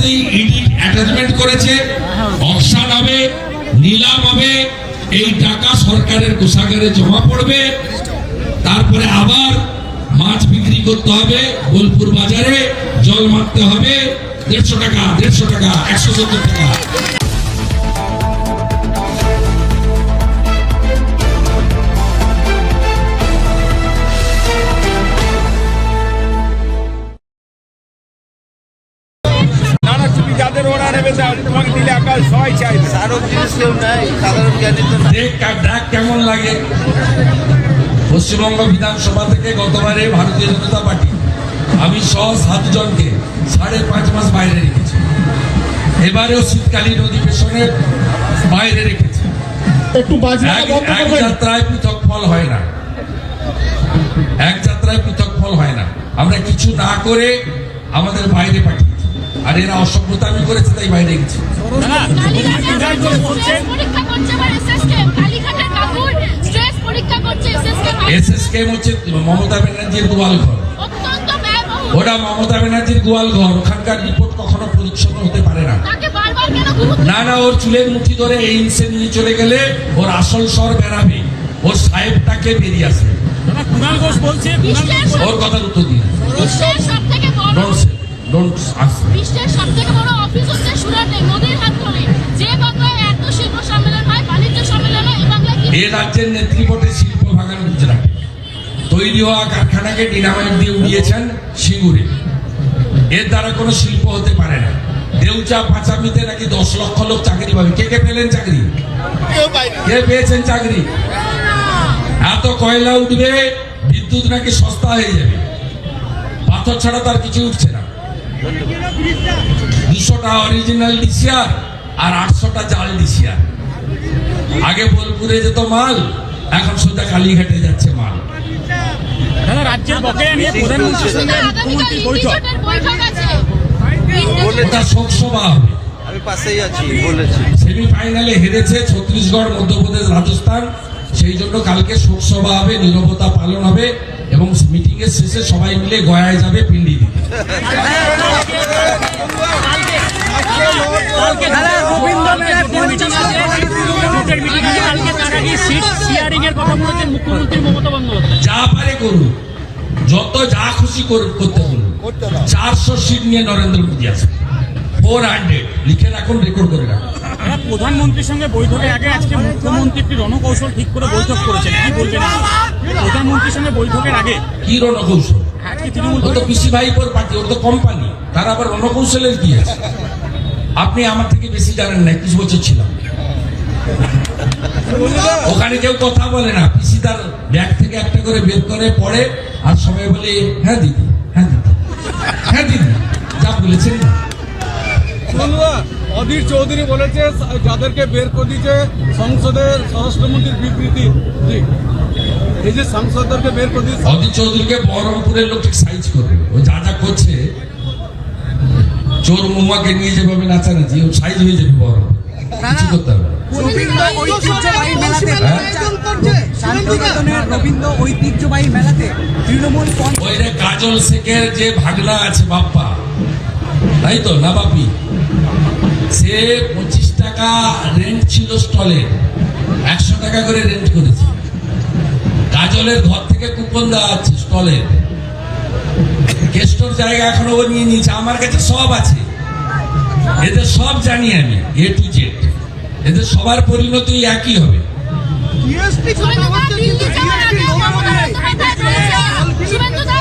মুখ্যমন্ত্রী ED attachment করেছে। Option হবে, নিলাম হবে, এই টাকা সরকারের কোষাগারে জমা পড়বে। তারপরে আবার মাছ বিক্রি করতে হবে, বোলপুর বাজারে জল মারতে হবে। দেড়শো টাকা দেড়শো টাকা, একশো সত্তর টাকা। লাগে পশ্চিমবঙ্গ বিধানসভা থেকে গতবারে ভারতীয় জনতা পার্টি। আমি সহ সাতজনকে সাড়ে পাঁচ মাস বাইরে রেখেছি। এবারেও শীতকালীন অধিবেশনে বাইরে রেখেছি। একটু এক যাত্রায় পৃথক ফল হয় না। এক যাত্রায় পৃথক ফল হয় না। আমরা কিছু না করে আমাদের বাইরে পাঠিয়েছি। আর এরা অসভ্যতামি করেছে তাই বাইরে গেছি। স্ট্রেস পরীক্ষা করছে এসএসকে এসএসকে হচ্ছে মমতা ব্যানার্জির গোয়াল ঘর। অত্যন্ত ওটা মমতা ব্যানার্জির গোয়াল ঘর ওখানকার রিপোর্ট কখনো পরিচ্ছন্ন হতে পারে না। না না ওর চুলের মুঠি ধরে এইমসে নিয়ে চলে গেলে ওর আসল স্বর বেরাবে ওর সাহেবটাকে বেরিয়ে আসবে। কুণাল ঘোষ বলছে ওর কথার উত্তর দিন। বিশ্বের সব থেকে বড় অফিস হচ্ছে সুরাটে মোদির হাত ধরে। যে বাংলায় এত শিল্প এ রাজ্যের নেতৃপটে শিল্প ভাগান গুজরাট। তৈরি হওয়া কারখানাকে ডিনামাইট দিয়ে উড়িয়েছেন সিঙ্গুরে। এর দ্বারা কোনো শিল্প হতে পারে না। দেউচা পাঁচামিতে নাকি দশ লক্ষ লোক চাকরি পাবে। কে কে পেলেন চাকরি? কে পেয়েছেন চাকরি? এত কয়লা উঠবে, বিদ্যুৎ নাকি সস্তা হয়ে যাবে। পাথর ছাড়া তার কিছু উঠছে না। দুশোটা অরিজিনাল ডিসিয়ার আর আটশোটা জাল ডিসিয়ার আগে বোলপুরে যেত মাল এখন সোজা কালীঘাটে যাচ্ছে মাল। রাজ্যের বকেয়া নিয়ে প্রধানমন্ত্রীর সঙ্গে আগামীকাল বৈঠক। ইন্ডিজোটের বৈঠক আছে। ওটা শোকসভা হবে। আমি পাশেই আছি বলেছি। সেমিফাইনালে হেরেছে ছত্তিশগড় মধ্যপ্রদেশ রাজস্থান। সেই জন্য কালকে শোকসভা হবে নিরবতা পালন হবে এবং মিটিং এর শেষে সবাই মিলে গয়ায় যাবে পিন্ডি দিতে। যা পারে করুন। যত যা খুশি করতে বলুন। চারশো সিট নিয়ে নরেন্দ্র মোদী আসবে ফোর হান্ড্রেড লিখে রাখুন রেকর্ড করে রাখুন। প্রধানমন্ত্রীর সঙ্গে বৈঠকের আগে আজকে মুখ্যমন্ত্রী একটি রণকৌশল ঠিক করে বৈঠক করেছেন। কি বলবেন প্রধানমন্ত্রীর সঙ্গে বৈঠকের আগে? কি রণকৌশল? তৃণমূল তো পিসি ভাইপোর পার্টি ওর তো কোম্পানি তার আবার রণকৌশলের কি আছে? আপনি আমার থেকে বেশি জানেন না একুশ বছর ছিলাম। ওখানে কেউ কথা বলে না। পিসি তার ব্যাগ থেকে একটা করে বের করে পড়ে আর সবাই বলে হ্যাঁ দিদি হ্যাঁ দিদি হ্যাঁ দিদি যা বলেছেন। না অধীর চৌধুরী বলেছে যাদেরকে বের করে দিয়েছে সংসদের স্বরাষ্ট্রমন্ত্রীর বিবৃতি। এই যে সাংসদদেরকে বের করে দিয়েছে অদিত চৌধুরীকে বহরমপুরের লোক সাইজ করবে। ও যা যা করছে চোর মুমাকে নিয়ে যেভাবে নাচানাচি ও সাইজ হয়ে যাবে বহরমপুর কিছু করতে হবে হ্যাঁ? কাজল শেখের যে ভাগনা আছে বাপ্পা তাই তো না বাপি? সে পঁচিশ টাকা রেন্ট ছিল স্টলে একশো টাকা করে রেন্ট করেছে। কাজলের ঘর থেকে কুপন দেওয়া আছে স্টলের গেস্টর জায়গা এখনও ও নিয়ে নিয়েছে। আমার কাছে সব আছে। এদের সব জানি আমি এ টু জেড এদের সবার পরিণতি একই হবে।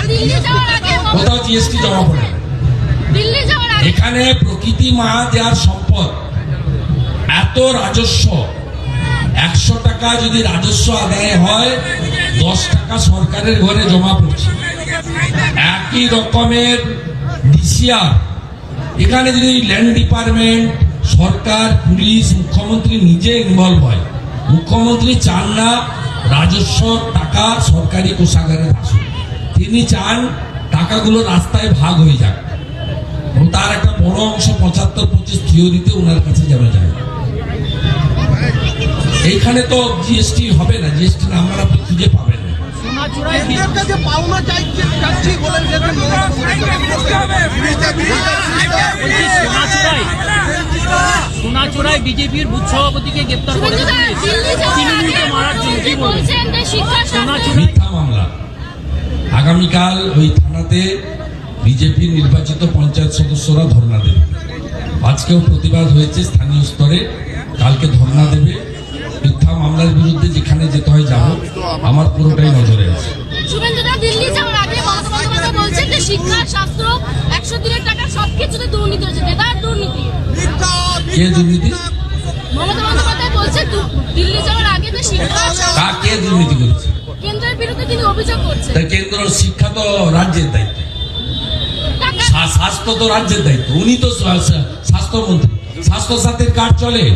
দিল্লি যাওয়ার আগে কোথাও জিএসটি জমা পড়ে না। দিল্লি যাওয়ার আগে। এখানে প্রকৃতি মা দেওয়ার সম্পদ। এত রাজস্ব। একশো টাকা যদি রাজস্ব আদায় হয় দশ টাকা সরকারের ঘরে জমা পড়ছে। একই রকমের ডিসিআর। এখানে যদি ল্যান্ড ডিপার্টমেন্ট, সরকার, পুলিশ, মুখ্যমন্ত্রী নিজে ইনভলভ হয়, মুখ্যমন্ত্রী চান না রাজস্ব টাকা সরকারি কোষাগারে আসুক তিনি চান টাকাগুলো রাস্তায় ভাগ হয়ে যাক। এবং তার একটা বড় অংশ পঁচাত্তর পঁচিশ থিওরিতে ওনার কাছে যেন যায়। এইখানে তো জিএসটি হবে না জিএসটি নাম্বার আপনি খুঁজে পাবেন। পাওনা চাইছে চাচ্ছি বিজেপির বুথ সভাপতিকে গ্রেপ্তার মারার জন্য কি বলছেন? সোনাচুরায় মামলা। আগামীকাল ওই থানাতে বিজেপির নির্বাচিত পঞ্চায়েত সদস্যরা ধর্ণা দেবে। আজকেও প্রতিবাদ হয়েছে স্থানীয় স্তরে কালকে ধর্ণা দেবে। যে শিক্ষা শাস্ত্র কে দুর্নীতি করেছে? কেন্দ্রের বিরুদ্ধে তিনি অভিযোগ করছেন। তাই কেন্দ্র শিক্ষা তো রাজ্যের দায়িত্ব। স্বাস্থ্য তো রাজ্যের দায়িত্ব। উনি তো স্বা- স্বা- স্বাস্থ্যমন্ত্রী। স্বাস্থ্য সাথীর কার্ড চলে?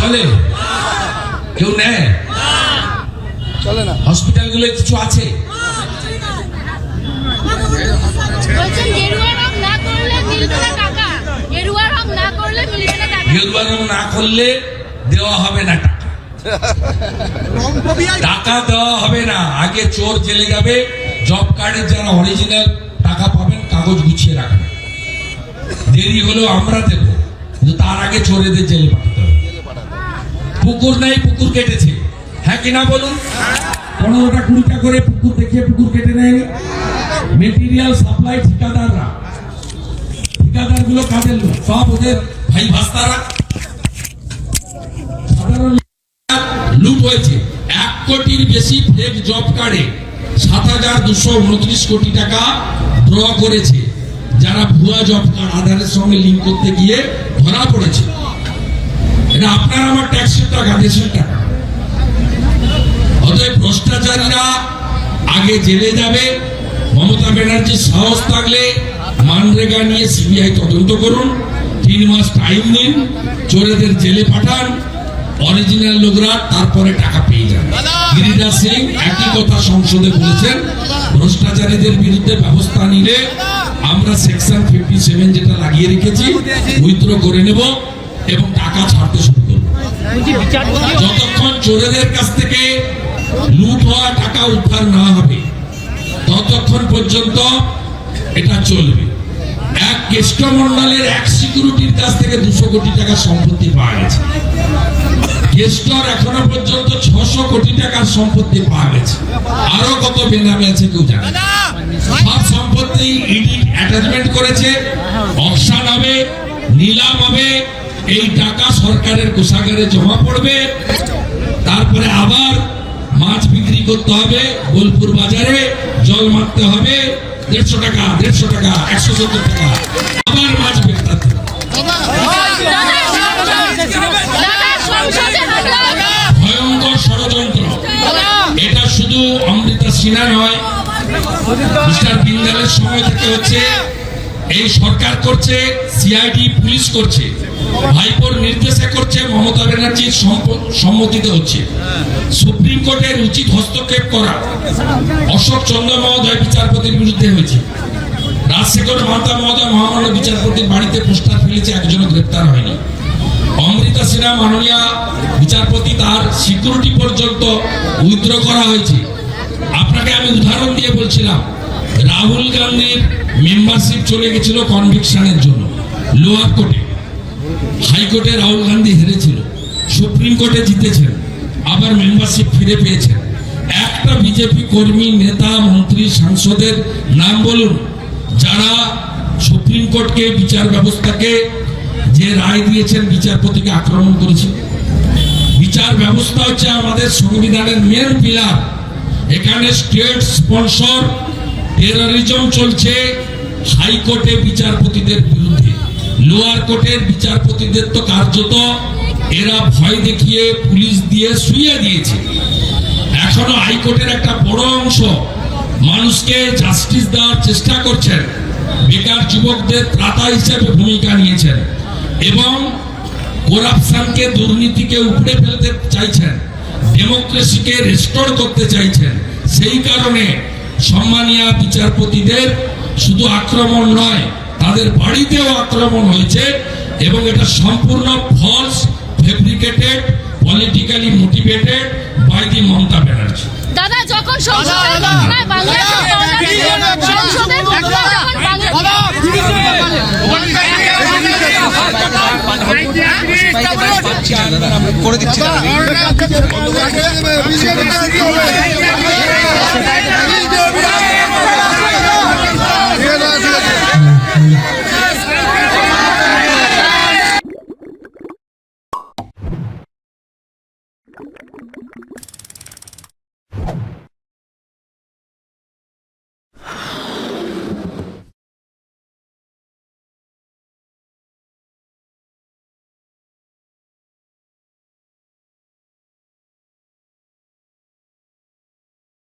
চলে কেউ নেয়? চলে না। হসপিটালগুলো কিছু আছে বলছেন গেরুয়া রং না করলে মিলবে না টাকা গেরুয়া রং না করলে মিলবে না টাকা না করলে দেওয়া হবে না টাকা। টাকা দেওয়া হবে না। আগে চোর জেলে যাবে জব কার্ডের যারা অরিজিনাল টাকা পাবেন কাগজ গুছিয়ে রাখবেন দেরি হলেও আমরা দেব। কিন্তু তার আগে চোরেদের জেলে পাঠাতে হবে। পুকুর নাই পুকুর কেটেছে। হ্যাঁ কিনা বলুন? পনেরোটা কুড়িটা করে পুকুর দেখিয়ে পুকুর কেটে নেয়নি। Material supply ঠিকাদাররা। ঠিকাদারগুলো কাদের লোক? সব ওদের ভাই ভাস্তারা। লুট হয়েছে এক কোটির বেশি ফেক জব কার্ডে সাত হাজার দুশো উনত্রিশ কোটি টাকা ড্র করেছে, যারা ভুয়া জব কার্ড আধারের সঙ্গে লিঙ্ক করতে গিয়ে ধরা পড়েছে। এটা আপনার আমার ট্যাক্সের টাকা দেশের টাকা অতএব ভ্রষ্টাচারীরা আগে জেলে যাবে, মমতা ব্যানার্জির সাহস থাকলে মানরেগা নিয়ে সিবিআই তদন্ত করুন, তিন মাস টাইম দিন চোরেদের জেলে পাঠান অরিজিনাল লোকরা তারপরে টাকা পেয়ে যাবে। গিরিরাজ সিং একই কথা সংসদে বলেছেন ভ্রষ্টাচারীদের বিরুদ্ধে ব্যবস্থা নিলে আমরা সেকশন ফিফটি সেভেন যেটা লাগিয়ে রেখেছি উইথড্র করে নেব এবং টাকা ছাড়তে শুরু করব। যতক্ষণ চোরেদের কাছ থেকে লুট হওয়া টাকা উদ্ধার না হবে ততক্ষণ পর্যন্ত এটা চলবে। এক কেষ্টমন্ডলের এক সিকিউরিটির কাছ থেকে দুশো কোটি টাকা সম্পত্তি পাওয়া গেছে। কেষ্টর এখনও পর্যন্ত ছশো কোটি টাকার সম্পত্তি পাওয়া গেছে। আরও কত বেনামে আছে কেউ জানে সব সম্পত্তি ইডি অ্যাটাচমেন্ট করেছে অকশন হবে, নিলাম হবে, এই টাকা সরকারের কোষাগারে জমা পড়বে। তারপরে আবার মাছ বিক্রি করতে হবে, বোলপুর বাজারে জল মারতে হবে, দেড়শো টাকা দেড়শো টাকা, একশো সত্তর টাকা। আবার মাছ শুধু অমৃতা সিনহা নয়। মিস্টার বিন্দালের সময় থেকে হচ্ছে, এই সরকার করছে সিআইডি পুলিশ করছে, ভাইপোর নির্দেশে করছে, মমতা ব্যানার্জির সম্মতিতে হচ্ছে। সুপ্রিম কোর্টের উচিত হস্তক্ষেপ করা। অশোক চন্দ্র মহোদয় বিচারপতির বিরুদ্ধে হয়েছে। রাজশেখর মাতা মহোদয় মহামান্য বিচারপতির বাড়িতে পোস্টার ফেলেছে, একজনও গ্রেপ্তার হয়নি। অমৃতা সিনহা মাননীয় বিচারপতি তার সিকিউরিটি পর্যন্ত উইথড্র করা হয়েছে। আপনাকে আমি উদাহরণ দিয়ে বলছিলাম, রাহুল গান্ধীর মেম্বারশিপ চলে গেছিল কনভিকশনের জন্য লোয়ার কোর্টে হাইকোর্টে রাহুল গান্ধী হেরেছিল, সুপ্রিম কোর্টে জিতেছেন, আবার মেম্বারশিপ ফিরে পেয়েছেন। একটা বিজেপি কর্মী, নেতা, মন্ত্রী, সাংসদের নাম বলুন, যারা সুপ্রিম কোর্টকে বিচার ব্যবস্থাকে যে রায় দিয়েছেন বিচারপতিকে আক্রমণ করেছে। বিচার ব্যবস্থা হচ্ছে আমাদের সংবিধানের মেন পিলার এখানে স্টেট স্পন্সর টেরোরিজম চলছে হাইকোর্টে বিচারপতিদের বিরুদ্ধে। লোয়ার কোর্টের বিচারপতিদের তো কার্যত এরা ভয় দেখিয়ে পুলিশ দিয়ে শুয়ে দিয়েছে। এখনও হাইকোর্টের একটা বড় অংশ মানুষকে জাস্টিস দেওয়ার চেষ্টা করছেন। বেকার যুবকদের ত্রাতা হিসেবে ভূমিকা নিয়েছেন। এবং করাপশনকে দুর্নীতিকে উপড়ে ফেলতে চাইছেন ডেমোক্রেসিকে রেস্টোর করতে চাইছেন সেই কারণে সম্মানীয় বিচারপতিদের শুধু আক্রমণ নয় তাদের বাড়িতেও আক্রমণ হয়েছে এবং এটা সম্পূর্ণ false fabricated politically motivated by the Mamata Banerjee দাদা যখন সংসদের ঘটনায় বাংলাদেশের সংসদের ঘটনায় বাংলাদেশ করে দিচ্ছি